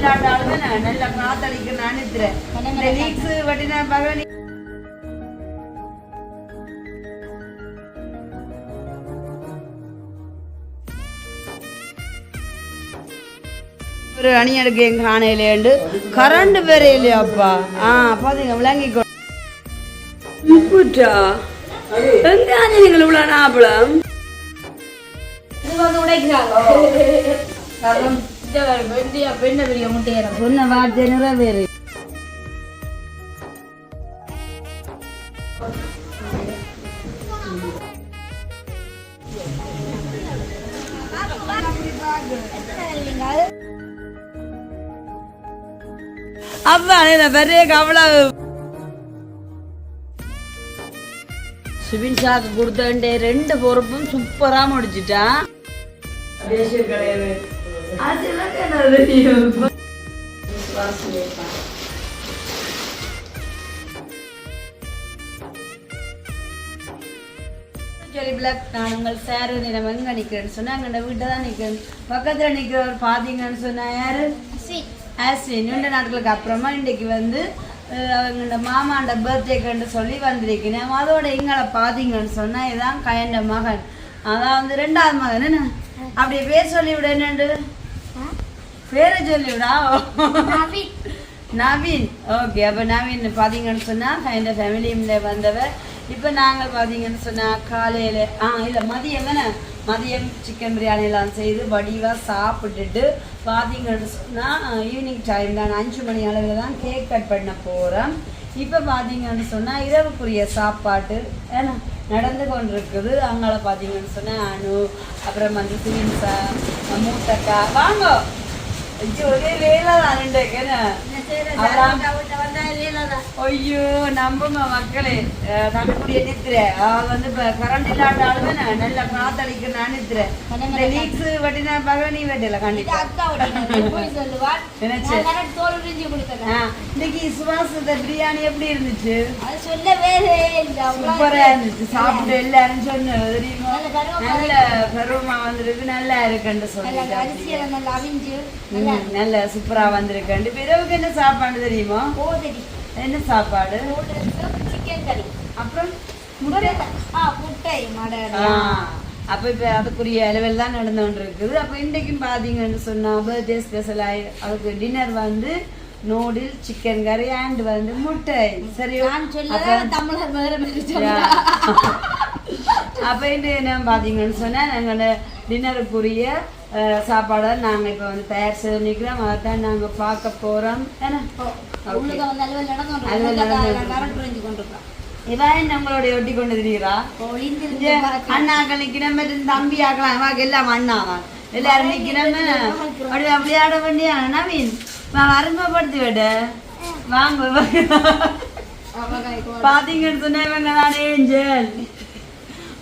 இல்லாட்டாலுமே நான் நல்லா காத்தடிக்க நினைக்கிறேன். இந்த லீக்ஸ் வட்டினா பகவனி ஒரு அணி எடுக்க எங்க காணையிலேண்டு கரண்ட் வேற இல்லையாப்பா ஆ பாத்தீங்க விளங்கிக்கோ. உப்புட்டா? எங்க நீங்கள் இவ்வளவு நாப்பளம் இது வந்து உடைக்கிறாங்க. இந்த வெண்டிய பெண்ண பெரிய முட்டையரம் சொன்ன வார்த்தை நிறைவேறு. இந்த பெரிய கவலை சுபின் சாக்கு கொடுத்தேன்டே ரெண்டு பொறுப்பும் சூப்பரா முடிச்சிட்டான் அதெல்லாம் என்ன தெரியும் சரி பிளாக் நான் உங்கள் சார் நிலம் எங்க நிக்கிறேன்னு சொன்னா அங்க வீட்டில் தான் நிற்கிறேன் பக்கத்துல நிக்கிறவர் பாத்தீங்கன்னு சொன்னா யாரு ஆஸ்வின் நீண்ட நாட்களுக்கு அப்புறமா இன்றைக்கு வந்து அவங்களோட மாமாண்ட பர்த்டேக்குன்னு சொல்லி வந்திருக்கிறேன் அதோட எங்களை பார்த்தீங்கன்னு சொன்னா இதான் கயண்ட மகன் அதான் வந்து ரெண்டாவது மகன் என்ன அப்படியே பேர் சொல்லி விட என்னண்டு பேரை சொல்லி விடா நவீன். ஓகே அப்போ நவீன் பார்த்தீங்கன்னு சொன்னால் எங்கள் ஃபேமிலியில் வந்தவர் இப்போ நாங்கள் பார்த்தீங்கன்னு சொன்னால் காலையில் ஆ இல்லை மதியம் தானே? மதியம் சிக்கன் பிரியாணிலாம் செய்து வடிவாக சாப்பிட்டுட்டு பார்த்தீங்கன்னு சொன்னால் ஈவினிங் டைம் தான் அஞ்சு மணி அளவில் தான் கேக் கட் பண்ண போகிறோம் இப்போ பார்த்தீங்கன்னு சொன்னால் இரவுக்குரிய சாப்பாட்டு ஏன்னா நடந்து கொண்டிருக்குது. அங்கால பார்த்தீங்கன்னு சொன்னால் அனு அப்புறம் வந்து சுவின்சா மூத்தக்கா வாங்க. ஐயோ, ஒரே வேலை தான் ரெண்டுக்கு, என்ன? அதான். ஐயோ நம்புங்க மக்களே. தங்கக்கூடிய நித்திரேன் அவ வந்து இப்ப கரண்ட் இல்லாட்டாலுமே நான் நல்லா காத்தடிக்க நான் நித்திரேன் இந்த லீக்ஸ் வட்டினா பகவனி வெட்டில கண்டிப்பா. நினைச்சு. ஆ, இன்னைக்கு இந்த பிரியாணி எப்படி இருந்துச்சு? சூப்பரா இருந்துச்சு. சாப்பிட்டு எல்லாரும் சொன்னது தெரியுமா? நல்ல பெருமா வந்திருக்கு. நல்லா இருக்குன்னு சொல்லிட்டு நல்ல சூப்பரா வந்திருக்கேன் பிறவுக்கு என்ன சாப்பாடு தெரியுமா? என்ன சாப்பாடு? அப்புறம் ஆ, அப்ப இப்ப அதுக்குரிய லெவல் தான் நடந்து கொண்டு இருக்குது அப்ப இன்றைக்கும் பாத்தீங்கன்னு சொன்னா பர்த்டே ஸ்பெஷல் ஆயி அதுக்கு டின்னர் வந்து நூடில் சிக்கன் கறி அண்ட் வந்து முட்டை. சரியோ அப்ப இன்று என்ன பாத்தீங்கன்னு சொன்னா நாங்களோட டின்னருக்குரிய சாப்பாடை நாங்க இப்ப வந்து தயார் செய்து நிக்கிறோம் அதான் நாங்க பார்க்க போறோம். ஏன்னா இவன் நம்மளோட ஒட்டி கொண்டு திரிகிறா அண்ணாக்கள் நிக்கிறோம் தம்பி ஆக்கலாம் வாங்க எல்லாம் அண்ணாவான் எல்லாரும் நிக்கிறோம் அப்படி விளையாட வேண்டிய? நவீன் நான் அறிமுகப்படுத்தி விட. வாங்க பாத்தீங்கன்னு சொன்னா இவங்க தான் ஏஞ்சல்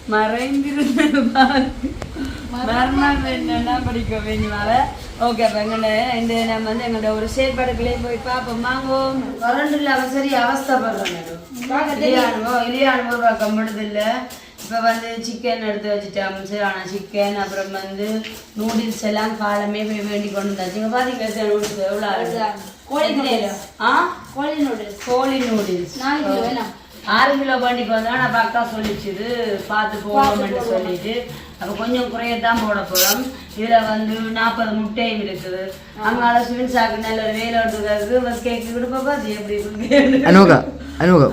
மறைந்திருந்த மரணம் என்னன்னா படிக்க வேண்டியவால ஓகே அப்ப எங்கள்ட இந்த நம்ம வந்து எங்கள்ட ஒரு செயற்பாடுகளே போய் பார்ப்போம். வாங்குவோம். கரண்ட் இல்லாம சரி அவஸ்தைப்படுறோம் இல்லையானுவோ இல்லையானுவோ பார்க்க முடியல இப்போ வந்து சிக்கன் எடுத்து வச்சுட்டோம் சரியான சிக்கன் அப்புறம் வந்து நூடுல்ஸ் எல்லாம் காலமே போய் வேண்டி கொண்டு வந்தாச்சு. இங்கே பார்த்தீங்களா நூடுல்ஸ் எவ்வளோ கோழி noodles. ஆ? கோழி நூடுல்ஸ் கோழி நூடுல்ஸ் நாலு கிலோ வேணாம். ஆறு கிலோ பண்ணிக்கு வந்தா நான் அக்கா சொல்லிச்சுது பார்த்து போகணும்னு சொல்லிட்டு. அப்போ கொஞ்சம் குறையத்தான் போட போகிறோம் இதில் வந்து நாற்பது முட்டையும் இருக்குது. அங்கால சுவின் சாக்கு நல்ல ஒரு வேலை எடுத்துக்கிறதுக்கு பஸ் கேக்கு கொடுப்பா பாத்து எப்படி இருக்கு? அனுகா அனுகா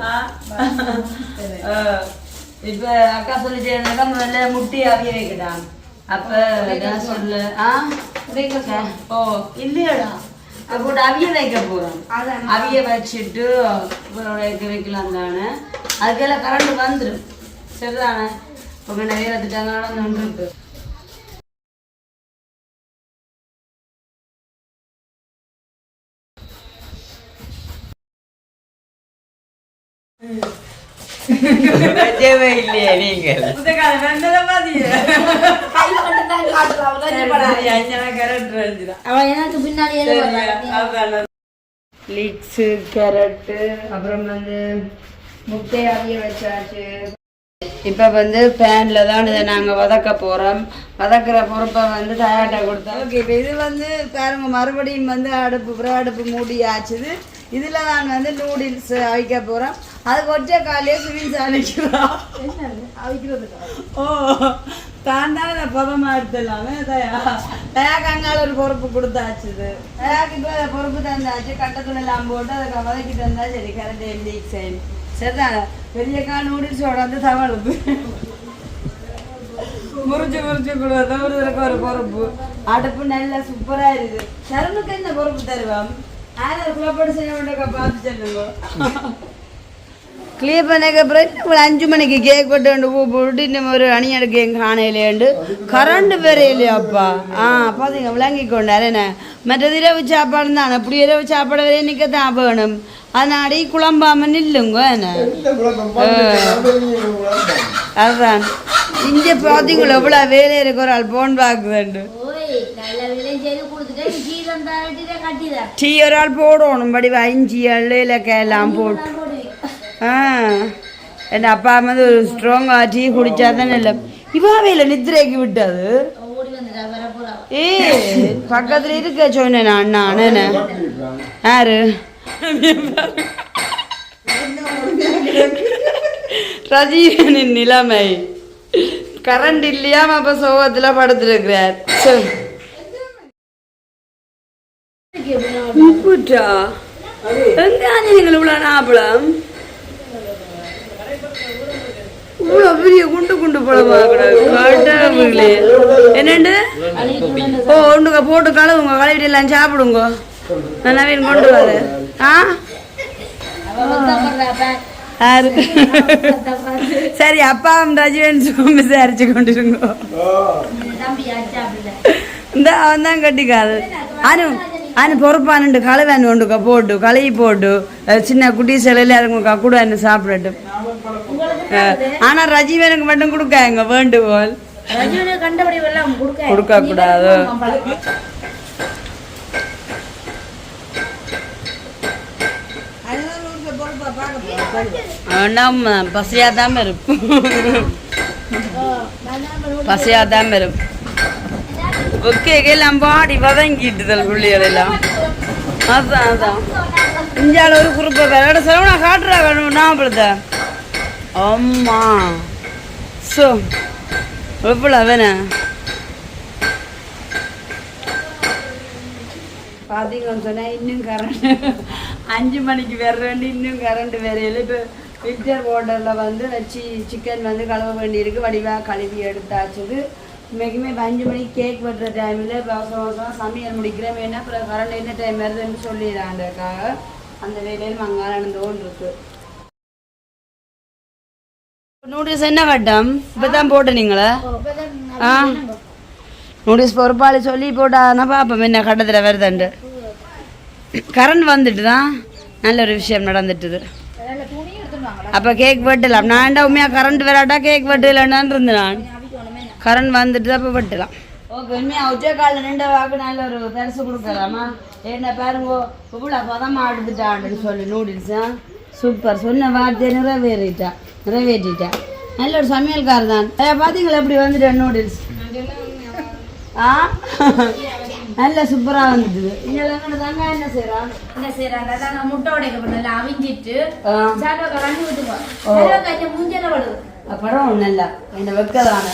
இப்போ அக்கா சொல்லிட்டேனாக்கா முதல்ல முட்டி அவிய வைக்கட்டான். அப்ப என்ன சொல்லு? ஆ? ஓ இல்லையாடா. போட்டு அவிய வைக்க போறோம். அவிய வச்சுட்டு வைக்கலாம் தானே. அதுக்கெல்லாம் கரண்ட் வந்துடும் சரிதானே? இப்போ நிறைய திட்டங்கள் நடந்து இருக்கு இல்லையே நீங்கள் புத்தகால வெந்ததை பாத்தீங்க கை மட்டும் தான் காட்டலாம் சரி, அஞ்சனா கரண்ட் வந்துடும் அவன் எனக்கு பின்னாடி ஏதோ வர்றான். லீக்ஸு கேரட்டு அப்புறம் வந்து முட்டை அவிய வச்சாச்சு இப்போ வந்து பேனில் தான் இதை நாங்கள் வதக்க போகிறோம் வதக்குற பொறுப்பை வந்து தயார்ட்ட கொடுத்தோம். ஓகே இப்போ இது வந்து பாருங்க மறுபடியும் வந்து அடுப்பு புற அடுப்பு மூடி ஆச்சுது. இதில் நான் வந்து நூடுல்ஸ் அவிக்க போகிறோம் அதுக்கு ஒற்றை காலையே சுவின்ஸ் அழைக்கிறோம் ஓ தான் தான் இதை பதமாக எடுத்துடலாமே தயா. தயாக்கு அங்கால ஒரு பொறுப்பு கொடுத்தாச்சுது. தயாக்கு இப்போ பொறுப்பு தந்தாச்சு. கட்டத்துல எல்லாம் போட்டு அதை வதக்கி தந்தா சரி கரண்ட் எப்படி செய்யணும் சரிதான் பெரியக்கா நூடுல்ஸ் உடந்து தவழுது முறிச்சு முறிச்சு கொடுத்தா ஒரு தடவை ஒரு பொறுப்பு அடுப்பு நல்லா சூப்பரா இருக்குது சரணுக்கு என்ன பொறுப்பு தருவோம் யாரும் குழப்படி செய்ய வேண்டிய பார்த்து சொல்லுங்க கிளியர் பண்ணதுக்கு அப்புறம் ஒரு அஞ்சு மணிக்கு கேக் போட்டு ரெண்டு பூ போட்டு இன்னும் ஒரு அணி எடுக்க எங்கள் காணையிலேண்டு கரண்ட் வேற இல்லையாப்பா ஆ பார்த்தீங்க விளங்கி கொண்டாரு என்ன மற்றது இரவு சாப்பாடு தான் அப்படி இரவு சாப்பாடு வரையும் நிற்க தான் வேணும் அதனாடி குழம்பாம நில்லுங்க என்ன அதுதான் இங்கே பார்த்தீங்களா எவ்வளோ வேலை இருக்கு ஒரு ஆள் போன் பார்க்குதுண்டு டீ ஒரு ஆள் போடணும் படி எல்லாம் எல்லாம் போட்டு ஆ என் அப்பா வந்து ஒரு ஸ்ட்ராங்காக டீ குடிச்சா தானே இல்லை இவாவையில் நித்திரைக்கு விட்டது ஏ பக்கத்துல இருக்க சொன்னேன் அண்ணா அண்ணன யாரு ரஜீவனின் நிலைமை கரண்ட் இல்லையாம அப்ப சோகத்துல படுத்துருக்கிறார் இப்பட்டா எங்க நீங்கள் இவ்வளோ நாப்பளம் இவ்வளோ பெரிய குண்டு குண்டு பழமா கடவுளே. என்னண்டு? ஓ ஒன்றுங்க போட்டு கழுவுங்க கழுவிட்டு எல்லாம் சாப்பிடுங்க. நான் நவீன் கொண்டு வர ஆ? சரி அப்பா ரஜிவன் சுவாமி விசாரிச்சு கொண்டிருங்க. இந்த அவன் தான் கட்டிக்காது அனு அனு பொறுப்பானுண்டு கழுவான் ஒன்றுக்கா போட்டு கழுவி போட்டு சின்ன குட்டி சிலையில இறங்குக்கா கூட என்ன சாப்பிடட்டும் அஹ் ஆனா ரஜீவனுக்கு மட்டும் கொடுக்காங்க வேண்டுகோள் கொடுக்க கொடுக்க கூடாது நம்ம பசியாதான் இருக்கும் பசியாதான் இருக்கும் ஓகே பாடி வதங்கிட்டுதல் பிள்ளைகளெல்லாம். அதான் அதான். இந்தியாவில் ஒரு குறிப்பை வேற. நான் காட்டுறா வேணும் நாப்பிடுத அம்மா. ஸோ எவ்வளோ வேணா பார்த்தீங்கன்னு சொன்னால் இன்னும் கரண்ட் அஞ்சு மணிக்கு வர்றேன்னு இன்னும் கரண்ட் வரையில இப்போ ஃபில்டர் போர்டரில் வந்து வச்சு சிக்கன் வந்து கழுவ வேண்டியிருக்கு. வடிவாக கழுவி எடுத்தாச்சுது. இன்னைக்குமே இப்போ அஞ்சு மணிக்கு கேக் வெட்டுற டைமில் இப்போ அவசர அவசரம் சமையல் முடிக்கிறேன் வேணா அப்புறம் கரண்ட் என்ன டைம் வருதுன்னு சொல்லிடுறாண்டக்காக அந்த வேலையில் மங்கால நடந்து கொண்டு இருக்கு நூடுல்ஸ் என்ன கட்டம் இப்போ தான் போட்டுனீங்களா? ஆ நூடுல்ஸ் பொறுப்பாளி சொல்லி போட்டானா பார்ப்போம் என்ன கட்டத்தில் வருதுண்டு கரண்ட் வந்துட்டு தான் நல்ல ஒரு விஷயம் நடந்துட்டுது. அப்போ கேக் வெட்டலாம். நான் உண்மையாக கரண்ட் வராட்டா கேக் வெட்டலான்னு இருந்தேன் நான். கரண்ட் வந்துட்டு தான் இப்போ வெட்டலாம் ஓகே உண்மையாக உச்ச காலில் நின்ற வாக்கு நல்ல ஒரு பரிசு கொடுக்கலாமா? என்ன பாருங்க இவ்வளோ பதமாக எடுத்துட்டான்னு சொல்லி நூடுல்ஸா சூப்பர் சொன்ன வார்த்தையை நிறைவேறிட்டா நிறைவேற்றிட்டா. நல்ல ஒரு சமையல்கார் தான். ஏ பார்த்தீங்களா எப்படி வந்துட்டேன் நூடுல்ஸ் ஆ? நல்ல சூப்பராக வந்துடுது இங்கே தாங்க என்ன செய்கிறான் என்ன செய்யறாங்க அதாங்க முட்டை உடைக்க பண்ணல அவிஞ்சிட்டு சாப்பிட ஊத்துக்கோ கஞ்சி மூஞ்சல படுது அப்புறம் வைக்கதானே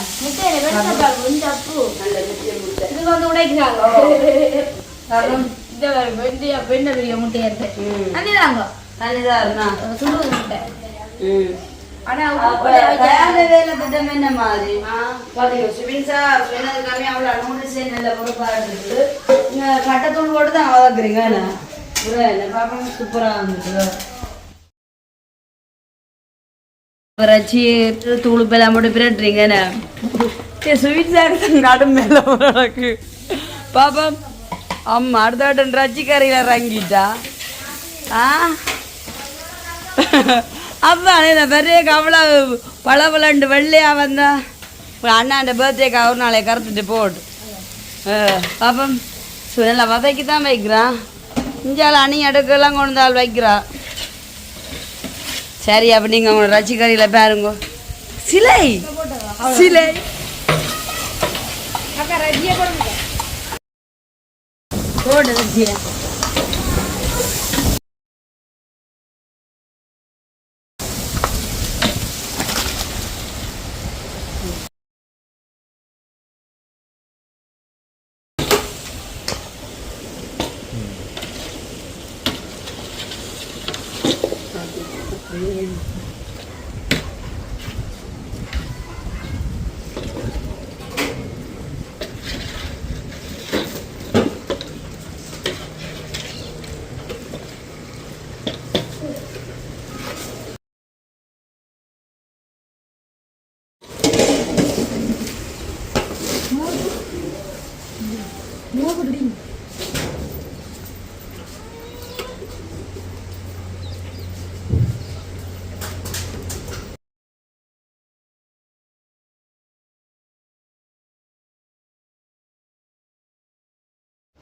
அப்பு நல்ல முக்கிய முட்டை. இது வந்து உடைக்கிறாங்க. காரணம்? இந்த வெண்டியா பெண்ண பெரிய முட்டையா இருக்கு. அன்னிதாங்க தனிதான் இருந்தா சுடுவது முட்டை. ம். என்ன மாதிரி? கட்டத்தூள் போட்டு தான் வளர்க்குறீங்க என்ன? புரியல, என்ன பார்க்கணும் சூப்பரா வந்துட்டு தூள் பெல்லாம் போட்டு பிரட்டுறீங்க ஸ்வீட் சாக்ஸ் நடும் மேல உனக்கு பாப்பா அம்மா அடுத்த வாட்டம் ரச்சி கரையில் இறங்கிட்டா ஆ அப்பா இந்த பெரிய கவலை பளபளண்டு வெள்ளையா வந்தா உன் அண்ணாண்ட பர்த்டேக்கு அவர் நாளை கருத்துட்டு போட்டு பாப்பம் நல்லா வதக்கி தான் வைக்கிறான் இஞ்சால அணி அடுக்கெல்லாம் கொண்டு வந்து வைக்கிறா சரி அப்போ நீங்கள் உங்களோட ரசிகரியில் பாருங்க. சிலை! சிலை! அக்கா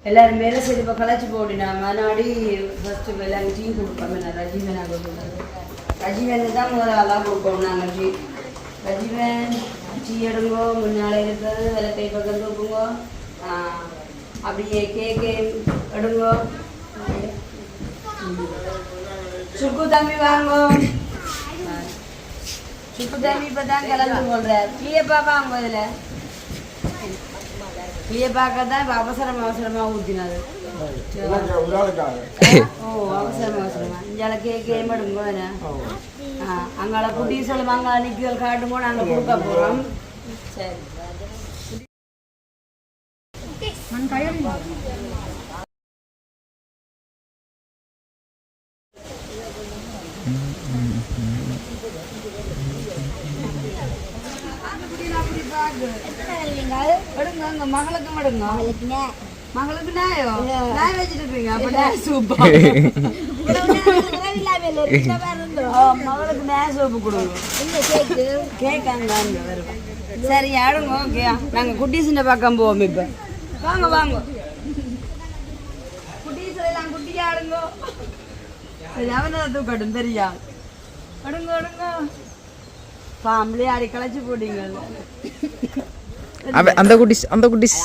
எல்லாரும் மேலே சரி இப்போ களைச்சி போடினாங்க அதனாடி ஃபஸ்ட்டு எல்லாரும் டீ கொடுப்போம் நான் ரஜிவன் கொடுக்குறது ரஜிவன் தான் முதல் ஆளாக கொடுப்போம் நாங்கள் டீ ரஜிவன் டீ எடுங்கோ முன்னால் இருக்கிறது வேலை கை பக்கம் தூக்குங்கோ அப்படியே கேக்கு எடுங்கோ சுக்கு தம்பி வாங்கோ சுக்கு தம்பி இப்போ தான் கலந்து போடுறார் பாப்பா அவங்க இதில் பிள்ளைய பார்க்க தான் அவசரம் அவசரமா ஊற்றினது ஓ அவசரம் அவசரமா இஞ்சால கேக் ஏமடுங்கோ அங்கால குட்டி சொல்லுமா அங்கே நிற்கிறல் காட்டுமோ நாங்கள் கொடுக்க போகிறோம் சரி எடுங்க அங்க மகளுக்கு மடுங்க மகளுக்கு நாயோ நாய் வச்சுட்டு இருக்கீங்க அப்ப நாய் சூப்பா மகளுக்கு நாய் சூப்பு கொடுங்க வருவா சரி ஆடுங்க ஓகே நாங்க குட்டீஸுண்ட பக்கம் போவோம் இப்ப வாங்க வாங்க குட்டீஸ் எல்லாம் குட்டி ஆடுங்க சரி அவனை தூக்கட்டும் தெரியா அடுங்க அடுங்க பாம்பளே ஆடி களைச்சு போட்டீங்க அந்த குட்டிஸ் அந்த குட்டிஸ்.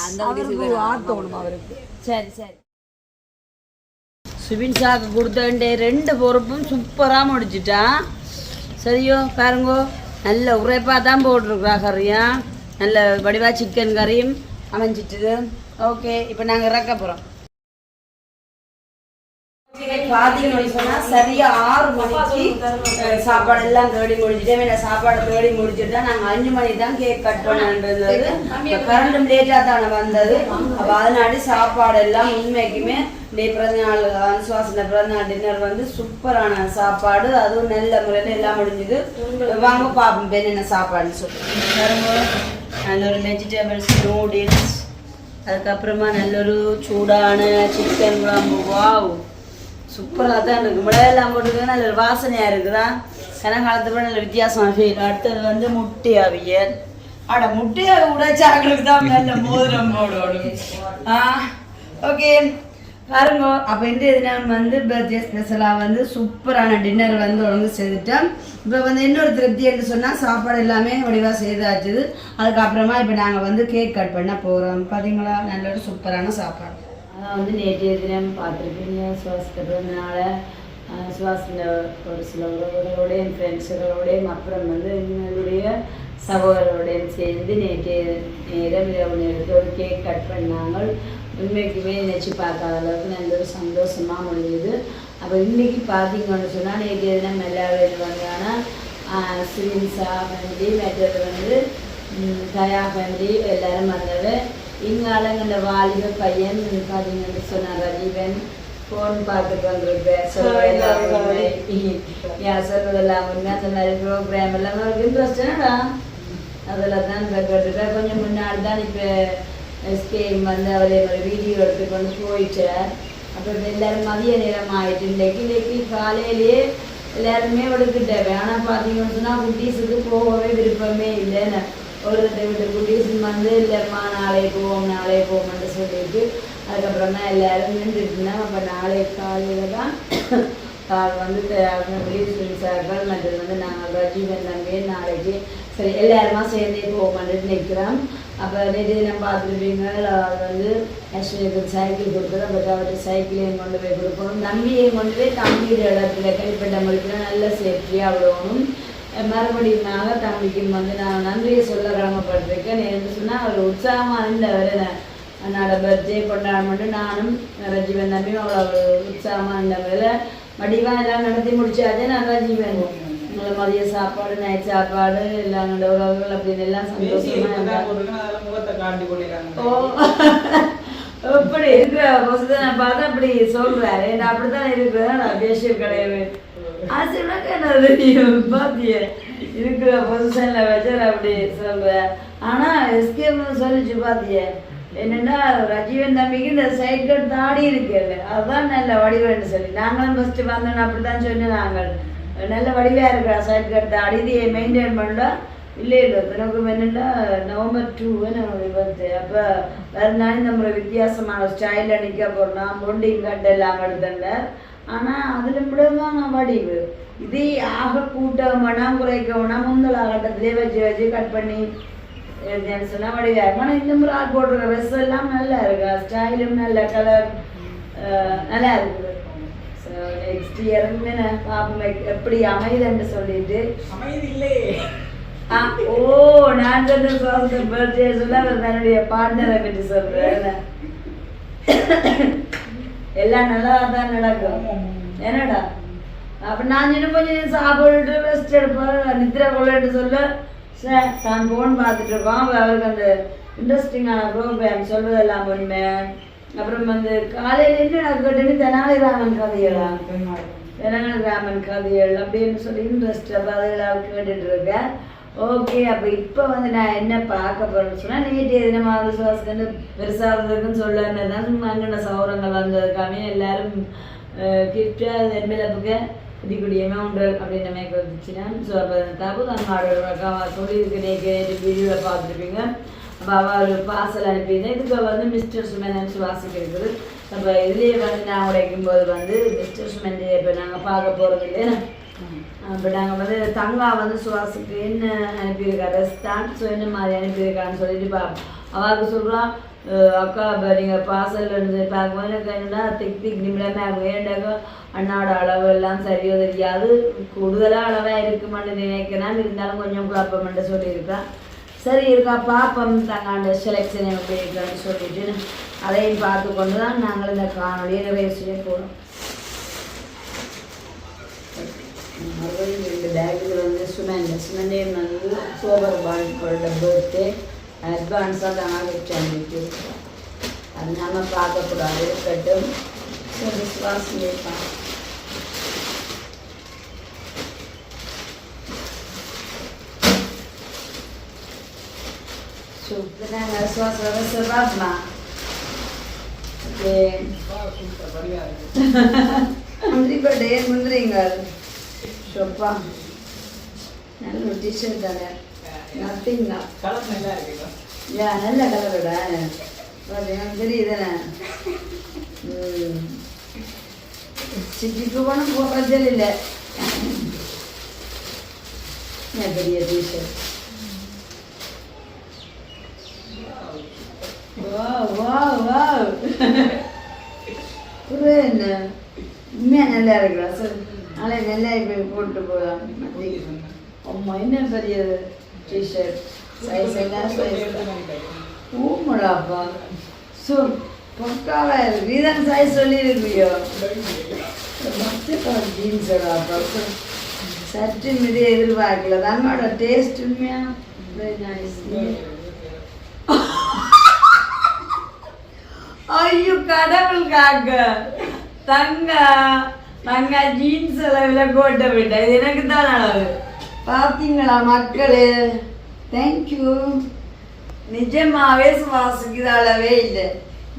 சரி சரி. சுபின் சாக்கு கொடுத்த வேண்டிய ரெண்டு பொறுப்பும் சூப்பராக முடிச்சிட்டான் சரியோ பாருங்கோ. நல்ல உரைப்பாக தான் போட்டிருக்குறா கறியா. நல்ல வடிவா சிக்கன் கறியும் அமைஞ்சிட்டுது. ஓகே இப்போ நாங்கள் இறக்க போகிறோம் பாத்தீங்கன்னு சொன்னா சரியா ஆறு மணிக்கு சாப்பாடு எல்லாம் தேடி முடிச்சுட்டே வேணா சாப்பாடு தேடி முடிச்சுட்டா நாங்க அஞ்சு மணி தான் கேக் கட் பண்ணுன்றது கரண்டும் லேட்டா தானே வந்தது. அப்ப அதனாடி சாப்பாடு எல்லாம் உண்மைக்குமே டே பிறந்த நாள் அனுசுவாசன பிறந்த நாள் டின்னர் வந்து சூப்பரான சாப்பாடு. அதுவும் நல்ல முறையில் எல்லாம் முடிஞ்சுது. வாங்க பாப்போம் பேர் என்ன சாப்பாடுன்னு சொல்லி பாருங்க, நல்ல ஒரு வெஜிடபிள்ஸ் நூடில்ஸ் அதுக்கப்புறமா நல்ல ஒரு சூடான சிக்கன் குழம்பு. வாவ் சூப்பராக தான் இருக்குது மிளகெல்லாம் போட்டுருக்கு நல்ல வாசனையாக இருக்குதா? கனகாலத்தை விட நல்ல வித்தியாசமாக ஃபீல் அடுத்தது வந்து முட்டை அவியல். ஆட முட்டையை உடைச்சாங்களுக்கு தான் நல்ல மோதிரம் போடணும் ஆ ஓகே பாருங்க அப்போ இன்றைய தினம் வந்து பர்த்டே ஸ்பெஷலாக வந்து சூப்பரான டின்னர் வந்து ஒழுங்கு செய்துட்டேன் இப்போ வந்து இன்னொரு திருப்தி என்று சொன்னால் சாப்பாடு எல்லாமே வடிவாக செய்தாச்சுது அதுக்கப்புறமா இப்போ நாங்கள் வந்து கேக் கட் பண்ண போகிறோம் பார்த்தீங்களா நல்ல ஒரு சூப்பரான சாப்பாடு. நான் வந்து நேற்றைய தினம் பார்த்துருப்பீங்க சுவாசத்தினால சுவாசின ஒரு சில உறவுகளோடையும் ஃப்ரெண்ட்ஸுகளோடையும் அப்புறம் வந்து எங்களுடைய சகோதரோடையும் சேர்ந்து நேற்றைய நேரம் இரவு நேரத்தில் ஒரு கேக் கட் பண்ணாங்க உண்மைக்குமே நினச்சி பார்க்காத அளவுக்கு நல்ல ஒரு சந்தோஷமாக முடிஞ்சது. அப்போ இன்னைக்கு பார்த்தீங்கன்னு சொன்னால் நேற்றைய தினம் எல்லாரும் வந்தாங்கன்னா சா ஃபேமிலி மற்றது வந்து தயா ஃபேமிலி எல்லாரும் வந்தவ இங்காலங்கள்ல வாலிப பையன் பார்த்தீங்கன்னு சொன்னார். ரஜீவன் ஃபோன் பார்த்துட்டு வந்திருப்பேன் சொல்றதெல்லாம் உண்மை. அந்த மாதிரி ப்ரோக்ராம் எல்லாம் அவருக்கு இன்ட்ரெஸ்டா அதில் தான் கேட்டுட்டேன் கொஞ்சம் முன்னாடி தான் இப்போ எஸ்கேம் வந்து அவரே ஒரு வீடியோ எடுத்து கொண்டு போயிட்டார். அப்போ இப்போ எல்லாரும் மதிய நேரம் ஆயிட்டு இன்னைக்கு இன்னைக்கு காலையிலேயே எல்லாருமே எடுத்துட்டேன் ஆனால் பார்த்தீங்கன்னு சொன்னால் குட்டீஸுக்கு போகவே விருப்பமே இல்லைன்னு. ஒரு ரெண்டு குட்டி வந்து இல்லைம்மா நாளைக்கு போவோம் நாளை போவோம்னு சொல்லிட்டு அதுக்கப்புறமா எல்லாரும் நின்றுட்டுனா அப்போ நாளை காலையில் தான் கால் வந்து ரிலீஸ் சார்கள் மற்றது வந்து நாங்கள் ரஜீவன் தம்பி நாளைக்கு சரி எல்லாருமா சேர்ந்தே போகமாட்டு நிற்கிறோம் அப்போ நேற்று நம்ம பார்த்துருப்பீங்க அவர் வந்து அஸ்வினுக்கு சைக்கிள் கொடுக்குறோம் பட் அவர்கிட்ட சைக்கிளையும் கொண்டு போய் கொடுக்கணும் தம்பியையும் கொண்டு போய் தம்பியோட இடத்துல கைப்பட்ட முடிக்கிற நல்ல சேஃப்டியாக விடணும் மறுபடியுமாக தம்பிக்கும் வந்து நான் நன்றியை சொல்ல கடமைப்பட்டிருக்கேன் என்று சொன்னால் அவர் உற்சாகமாக இருந்தவர் என்னோட பர்த்டே கொண்டாடமெண்டு நானும் ரஜீவன் தம்பியும் அவ்வளோ உற்சாகமாக இருந்தவரை வடிவாக எல்லாம் நடத்தி முடிச்சாச்சு. நான் ரஜீவன் உங்களை மதிய சாப்பாடு நைட் சாப்பாடு எல்லாம் உறவுகள் அப்படின்னு எல்லாம் சந்தோஷமா ஓ. அப்படி இருக்கிற நான் பார்த்தா அப்படி சொல்றாரு நான் அப்படித்தான் இருக்கிறேன் நான் பேசிய கிடையாது அது உனக்கு என்ன தெரியும் பாத்திய இருக்கிற பொசிஷன்ல வச்சு அப்படி சொல்றேன் ஆனா எஸ்கேப்னு சொல்லிச்சு பாத்திய என்னன்னா ரஜீவன் தம்பிக்கு இந்த சைட் கட் தாடி இருக்குல்ல அதுதான் நல்ல வடிவம்னு சொல்லி நாங்களும் ஃபர்ஸ்ட் வந்தோம் அப்படிதான் சொன்னோம் நாங்கள் நல்ல வடிவா இருக்கிற சைட் கட் தாடி இதை மெயின்டைன் பண்ணா இல்லை இல்லை எனக்கு என்னென்னா நவம்பர் டூ நம்மளுடைய பர்த்டே அப்போ வேறு நாள் நம்மளை வித்தியாசமான ஸ்டைலில் நிற்க போகிறோம்னா மொண்டிங் கட் எல்லாம் எடுத்தேன் ஆனால் அதில் நான் வடிவு இது ஆக கூட்ட வேணாம் குறைக்க வேணாம் முந்தல் ஆகட்டத்திலே வச்சு வச்சு கட் பண்ணி சொன்னால் வடிவாக ஆனால் இந்த முறை போட்டிருக்க ட்ரெஸ் எல்லாம் நல்லா இருக்கா? ஸ்டைலும் நல்ல கலர் நல்லா இருக்குது. ஸோ நெக்ஸ்ட் இயருமே நான் பார்ப்போம். எப்படி அமைதுன்னு சொல்லிட்டு. ஆ, ஓ நான் சொன்ன பர்த்டே சொல்ல அவர் தன்னுடைய பார்ட்னரை பற்றி சொல்றேன். எல்லாம் நல்லா தான் நடக்கும். என்னடா? அப்ப நான் சின்ன கொஞ்சம் சாப்பிட்டு ரெஸ்ட் எடுப்பேன் நித்திரை கொள்ளட்டு சொல்ல சரி தான் போன் பார்த்துட்டு இருக்கோம் அவருக்கு அந்த இன்ட்ரெஸ்டிங்கான ப்ரோக்ராம் சொல்வதெல்லாம் உண்மை. அப்புறம் வந்து காலையில என்ன நான் தெனாலிராமன் கதைகளா. தெனாலிராமன் கதைகள் அப்படின்னு சொல்லி இன்ட்ரெஸ்ட் அப்போ அதெல்லாம் கேட்டுட்டு இருக்கேன் ஓகே அப்போ இப்போ வந்து நான் என்ன பார்க்க போறேன்னு சொன்னால் நேற்று தினமாக பெருசாக பெருசாகிறதுக்குன்னு சொல்லாமல் தான் சும்மா அங்கே சௌரங்கள் வந்ததுக்காமே எல்லாரும் கிஃப்டாக என்மெலப்புக்கு குட்டி குட்டி அமௌண்ட் அப்படின்ற மாதிரி வந்துச்சுன்னா ஸோ அப்போ தப்பு தான் மாடல் சொல்லியிருக்கு நேற்று வீடியோவில் பார்த்துருப்பீங்க. அப்போ அவள் பார்சல் அனுப்பியிருந்தேன் இதுக்கு வந்து மிஸ்டர் சுமேன் சுவாசிக்கு இருக்குது அப்போ இதுலேயே வந்து நான் உடைக்கும் போது வந்து மிஸ்டர் சுமேன் இப்போ நாங்கள் பார்க்க போகிறது இல்லையா அப்போ நாங்கள் வந்து தங்கா வந்து சுவாசிக்கு என்ன அனுப்பியிருக்காரு ட்ரெஸ் ஸோ என்ன மாதிரி அனுப்பியிருக்கான்னு சொல்லிட்டு பா அவருக்கு சொல்கிறோம் அக்கா இப்போ நீங்கள் பார்சல் இருந்து பார்க்கும்போது எனக்கு என்னடா திக் திக் நிமிடமாக வேண்டாக்கா அண்ணாவோட அளவு எல்லாம் சரியோ தெரியாது. கூடுதலாக அளவாக இருக்குமான்னு நினைக்கிறேன். இருந்தாலும் கொஞ்சம் குழப்பம்னு சொல்லியிருக்கேன் சரி இருக்கா பாப்பம் தங்காண்ட செலெக்ஷன் எப்படி இருக்கான்னு சொல்லிட்டு அதையும் பார்த்து கொண்டு தான் நாங்கள் இந்த காணொலியை நிறைய செய்ய போகிறோம் மறுபடியும் ரெண்டு பேக்கில் வந்து சுமந்த சுமந்தே வந்து சோபர் பால்களோட பர்த்டே அட்வான்ஸாக தான் வச்சு அனுப்பிட்டு அது நம்ம பார்க்கக்கூடாது இருக்கட்டும் ஸோ விஸ்வாசம் வைப்பான் ஸோ நாங்கள் விஸ்வாசம் சொல்கிறாங்களா ஓகே முந்திரி பட்டே முந்திரிங்க சொப்பா நல்ல ஒரு டிஷர்ட் தானே நத்திங் யா நல்ல கலரோட எனக்கு தெரியுதானே ம் சிட்டிக்கு போனால் போகிறது இல்லை என்ன பெரிய டிஷர்ட் வா வா வா ஒரு என்ன உண்மையாக நல்லா இருக்கிறா சார் நாளை நல்லா போய் போட்டு போகலாம் அம்மா என்ன பெரிய டிஷர்ட் சைஸ் எல்லாம் சைஸ் ஊமடாப்பா ஸோ பக்காவா இருக்கு. நீதான் சைஸ் சொல்லியிருக்கியோ ஜீன்ஸடாப்பா சற்று மீது எதிர்பார்க்கல. தங்களோட டேஸ்ட் உண்மையா? வெரி நைஸ் ஐயோ கடவுள் காக்க. தங்க. தங்க ஜீன்ஸ் அளவில் கோட்டை விட்டேன். இது எனக்கு தான் அளவு. பார்த்தீங்களா மக்களே? தேங்க்யூ நிஜமாவே சுவாசிக்குது அளவே இல்லை.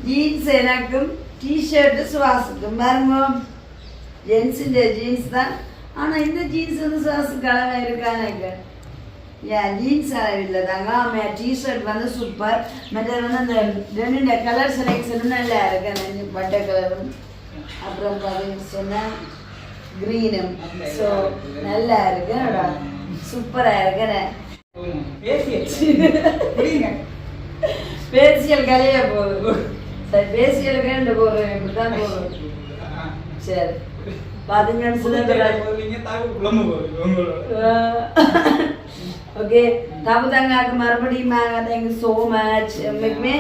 ஜீன்ஸ் எனக்கும் டிஷர்ட்டு சுவாசிக்கும். பாருங்க ஜென்ஸுடைய ஜீன்ஸ் தான். ஆனால் இந்த ஜீன்ஸ் வந்து சுவாசிக்க அளவாக இருக்கா எனக்கு? ஏன் ஜீன்ஸ் அளவில்லை தாங்க. ஆமாம் டிஷர்ட் வந்து சூப்பர் மற்றது வந்து அந்த ரெண்டு கலர் செலெக்ஷனும் நல்லா இருக்கு பட்டை கலரும் அப்புறம் பார்த்தீங்கன்னு சொன்னால் கிரீனும் ஸோ நல்லா இருக்கு சூப்பராக இருக்கு பேசியல் கலைய போதும் சரி பேசியல் கேண்டு போதும் இப்படிதான் போதும் சரி பாத்தீங்கன்னு ஓகே தாபுதாங்காக்கு மறுபடியும் தேங்க்யூ ஸோ மச் எப்பவுமே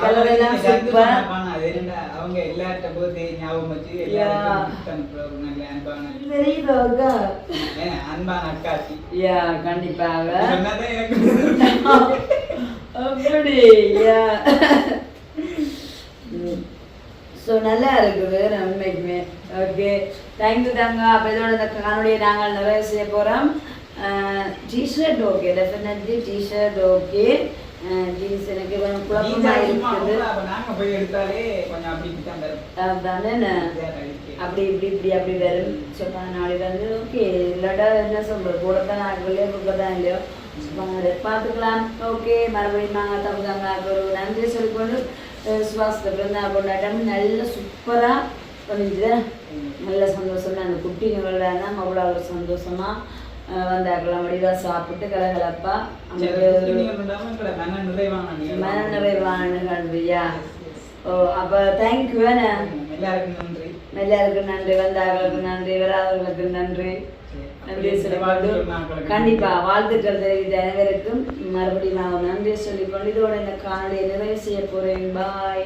கலர் எல்லாம் சூப்பர் அவங்க எல்லார்ட்ட போது ஞாபகம் வச்சு. எல்லாருக்கும் நல்ல அன்பான அக்கா. ஏன் அன்பான அக்காச்சி. யா கண்டிப்பாக சொன்னாதான் எனக்கு அப்படி யா ஸோ நல்லா இருக்குது உண்மைக்குமே. ஓகே தேங்க்யூ தாங்க. அப்போ இதோட இந்த காணொலியை நாங்கள் நிறைய செய்ய போகிறோம் t-shirt okay definitely t-shirt okay jeans எனக்கு கொஞ்சம் குழப்பமாக போய் எடுத்தாலே கொஞ்சம் அப்படி தான் வரும். அதானே நான் அப்படி இப்படி இப்படி அப்படி வரும். சொன்னாங்க நாளைக்கு வந்து ஓகே இல்லாட்டா என்ன சொல்றது? கூடத்தான் ஆகலையோ கொடுக்கதான் இல்லையோ? பார்த்துக்கலாம். ஓகே மறுபடியும் நாங்கள் தப்புதாங்க ஒரு நன்றி சொல்லிக்கொண்டு சுவாசத்தை பிறந்தா கொண்டாட்டம். நல்ல சூப்பராக பண்ணிட்டு நல்ல சந்தோஷமா. அந்த குட்டிங்களோட தான் அவ்வளோ ஒரு சந்தோஷமா? அஹ் வந்தாக்கலாம் வடிவா சாப்பிட்டு கலகலப்பா மன நிறைவான கல்வியா ஓ அப்போ தேங்க்யூ எல்லாருக்கும் நன்றி. எல்லாருக்கும் நன்றி. வந்தார்களுக்கு நன்றி. வராதவர்களுக்கு நன்றி. நன்றி சொல்லிக்கொண்டு கண்டிப்பா வாழ்த்துக்கள் தெரிவித்த அனைவருக்கும் மறுபடியும் நான் நன்றி சொல்லிக்கொண்டு இதோட இந்த காணொலியை நிறைவு செய்ய போறேன். பாய்